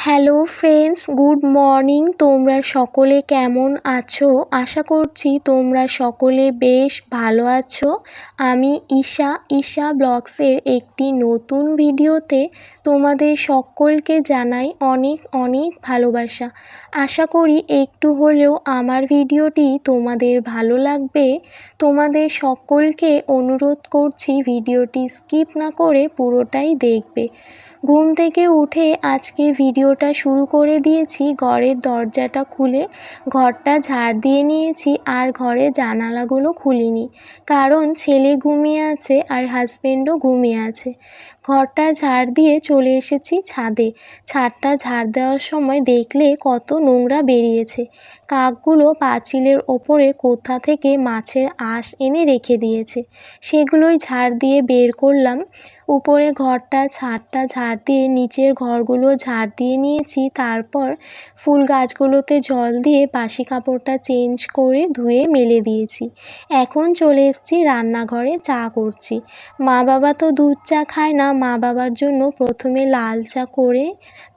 Hello friends, good morning. তোমরা সকলে কেমন আছো? আশা করছি তোমরা সকলে বেশ ভালো আছো। আমি ঈশা ঈশা ব্লগসের একটি নতুন ভিডিওতে তোমাদের সকলকে জানাই অনেক অনেক ভালোবাসা। আশা করি একটু হলেও আমার ভিডিওটি তোমাদের ভালো লাগবে। তোমাদের সকলকে অনুরোধ করছি ভিডিওটি স্কিপ না করে পুরোটাই দেখবে। ঘুম থেকে উঠে আজকে ভিডিওটা শুরু করে দিয়েছি। ঘরের দরজাটা খুলে ঘরটা ঝাড় দিয়ে নিয়েছি আর ঘরে জানালাগুলো খুলিনি। কারণ ছেলে ঘুমিয়ে আছে আর হাজব্যান্ডও ঘুমিয়ে আছে। ঘরটা ঝাড় দিয়ে চলে এসেছি ছাদে। ছাদটা ঝাড় দেওয়ার সময় দেখলে কত নোংরা বেরিয়েছে। কাকগুলো পাঁচিলের ওপরে কোথা থেকে মাছের আঁশ এনে রেখে দিয়েছে। সেগুলোই ঝাড় দিয়ে বের করলাম। উপরে ঘরটা ছাদটা ঝাড় দিয়ে, নিচের ঘরগুলো ঝাড় দিয়ে নিয়েছি। তারপর ফুল গাছগুলোতে জল দিয়ে বাসি কাপড়টা চেঞ্জ করে ধুয়ে মেলে দিয়েছি। এখন চলে এসেছি রান্নাঘরে চা করছি। মা বাবা তো দুধ চা খায় না, মা বাবার জন্য প্রথমে লাল চা করে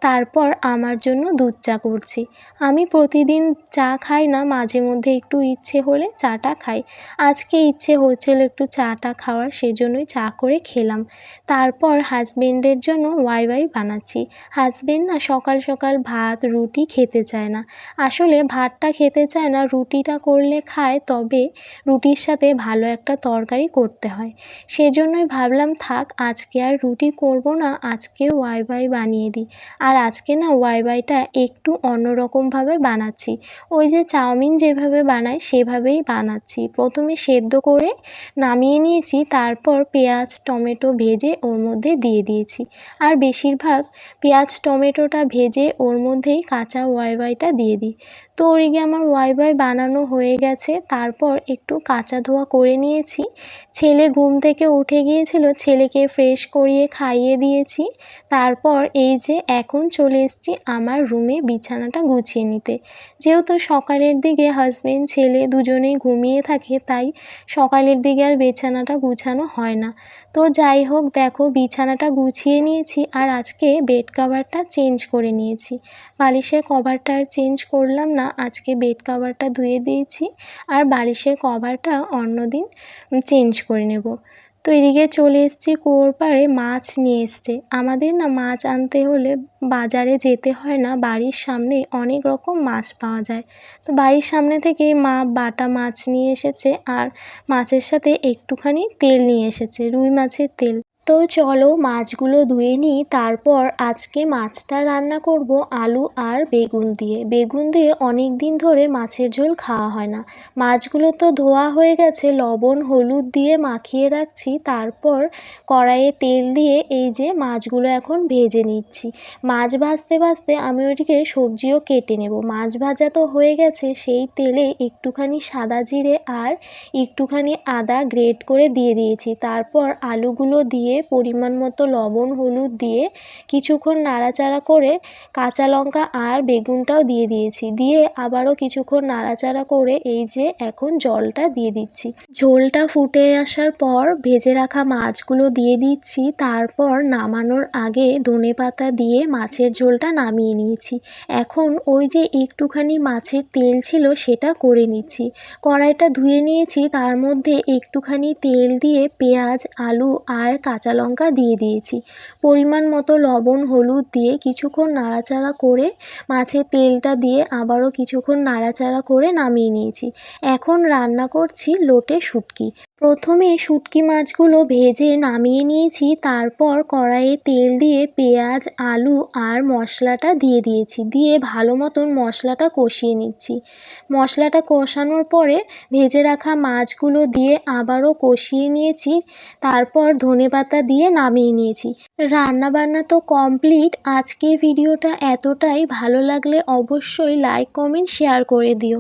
তারপর আমার জন্য দুধ চা করছি। আমি প্রতিদিন চা খাই না, মাঝে মধ্যে একটু ইচ্ছে হলে চাটা খাই। আজকে ইচ্ছে হচ্ছিল একটু চাটা খাওয়ার, সেজন্যই চা করে খেলাম। তারপর হাজবেন্ডের জন্য ওয়াই ওয়াই বানাচ্ছি। হাজবেন্ড না সকাল সকাল ভাত, রুটি খেতে চায় না। আসলে ভাতটা খেতে চায় না, রুটিটা করলে খায়, তবে রুটির সাথে ভালো একটা তরকারি করতে হয়। সেজন্যই ভাবলাম, থাক, আজকে আর রুটি করব না, আজকে ওয়াই ওয়াই বানিয়ে দিই। আর আজকে না ওয়াই ওয়াইটা একটু অন্যরকমভাবে বানাচ্ছি। ওই যে চাউমিন যেভাবে বানায় সেভাবেই বানাচ্ছি। প্রথমে সেদ্ধ করে নামিয়ে নিয়েছি, তারপর পেঁয়াজ, টমেটো ভেজে ওর মধ্যে দিয়ে দিয়েছি। আর বেশিরভাগ পেঁয়াজ, টমেটোটা ভেজে ওর মধ্যেই কাঁচা ওয়াই ওয়াইটা দিয়ে দিই। তো ওদিকে আমার ওয়াই ওয়াই বানানো হয়ে গেছে, তারপর একটু কাঁচা ধোয়া করে নিয়েছি। ছেলে ঘুম থেকে উঠে গিয়েছিল, ছেলেকে ফ্রেশ করিয়ে খাইয়ে দিয়েছি। তারপর এই যে এখন চলে এসেছি আমার রুমে বিছানাটা গুছিয়ে নিতে। যেহেতু সকালের দিকে হাজবেন্ড ছেলে দুজনেই ঘুমিয়ে থাকে, তাই সকালের দিকে আর বিছানাটা গুছানো হয় না। তো যাই হোক দেখো, বিছানাটা গুছিয়ে নিয়েছি আর আজকে বেড কাভারটা চেঞ্জ করে নিয়েছি। বালিশের কভারটা আর চেঞ্জ করলাম না, আজকে বেড কাভারটা ধুয়ে দিয়েছি আর বালিশের কভারটা অন্যদিন চেঞ্জ করে নেব। তো এদিকে চলে এসেছি কুয়োর পাড়ে মাছ নিয়ে এসছে। আমাদের না মাছ আনতে হলে বাজারে যেতে হয় না, বাড়ির সামনে অনেক রকম মাছ পাওয়া যায়। তো বাড়ির সামনে থেকে মা বাটা মাছ নিয়ে এসেছে আর মাছের সাথে একটুখানি তেল নিয়ে এসেছে, রুই মাছের তেল। তো চলো মাছগুলো ধুয়ে নিই, তারপর আজকে মাছটা রান্না করব আলু আর বেগুন দিয়ে। বেগুন দিয়ে অনেক দিন ধরে মাছের ঝোল খাওয়া হয় না। মাছগুলো তো ধোয়া হয়ে গেছে, লবণ, হলুদ দিয়ে মাখিয়ে রাখছি, তারপর কড়াইয়ে তেল দিয়ে এই যে মাছগুলো এখন ভেজে নিচ্ছি। মাছ ভাজতে ভাজতে আমি ওইটিকে সবজিও কেটে নেব। মাছ ভাজা তো হয়ে গেছে, সেই তেলে একটুখানি সাদা জিরে আর একটুখানি আদা গ্রেট করে দিয়ে দিয়েছি। তারপর আলুগুলো দিয়ে দিয়ে পরিমাণ মতো লবণ, হলুদ দিয়ে কিছুক্ষণ নাড়াচাড়া করে কাঁচা লঙ্কা আর বেগুনটাও দিয়ে দিয়েছি। দিয়ে আবারও কিছুক্ষণ নাড়াচাড়া করে এই যে এখন জলটা দিয়ে দিচ্ছি। ঝোলটা ফুটে আসার পর ভেজে রাখা মাছগুলো দিয়ে দিচ্ছি। তারপর নামানোর আগে ধনে পাতা দিয়ে মাছের ঝোলটা নামিয়ে নিয়েছি। এখন ওই যে একটুখানি মাছের তেল ছিল সেটা করে নিচ্ছি। কড়াইটা ধুয়ে নিয়েছি, তার মধ্যে একটুখানি তেল দিয়ে পেঁয়াজ, আলু আর কাঁচা কাঁচা লঙ্কা দিয়ে দিয়েছি। পরিমাণ মতো লবণ, হলুদ দিয়ে কিছুক্ষণ নাড়াচাড়া করে মাছের তেলটা দিয়ে আবারও কিছুক্ষণ নাড়াচাড়া করে নামিয়ে নিয়েছি। এখন রান্না করছি লোটে শুটকি। প্রথমে শুটকি মাছগুলো ভেজে নামিয়ে নিয়েছি, তারপর কড়াইয়ে তেল দিয়ে পেঁয়াজ, আলু আর মশলাটা দিয়ে দিয়েছি। দিয়ে ভালো মতন মশলাটা কষিয়ে নিচ্ছি। মশলাটা কষানোর পরে ভেজে রাখা মাছগুলো দিয়ে আবারও কষিয়ে নিয়েছি, তারপর ধনে পাতা দিয়ে নামিয়ে নিয়েছি। রান্না বান্না তো কমপ্লিট। আজকে ভিডিওটা এতটাই। ভালো লাগলে অবশ্যই লাইক, কমেন্ট, শেয়ার করে দিও।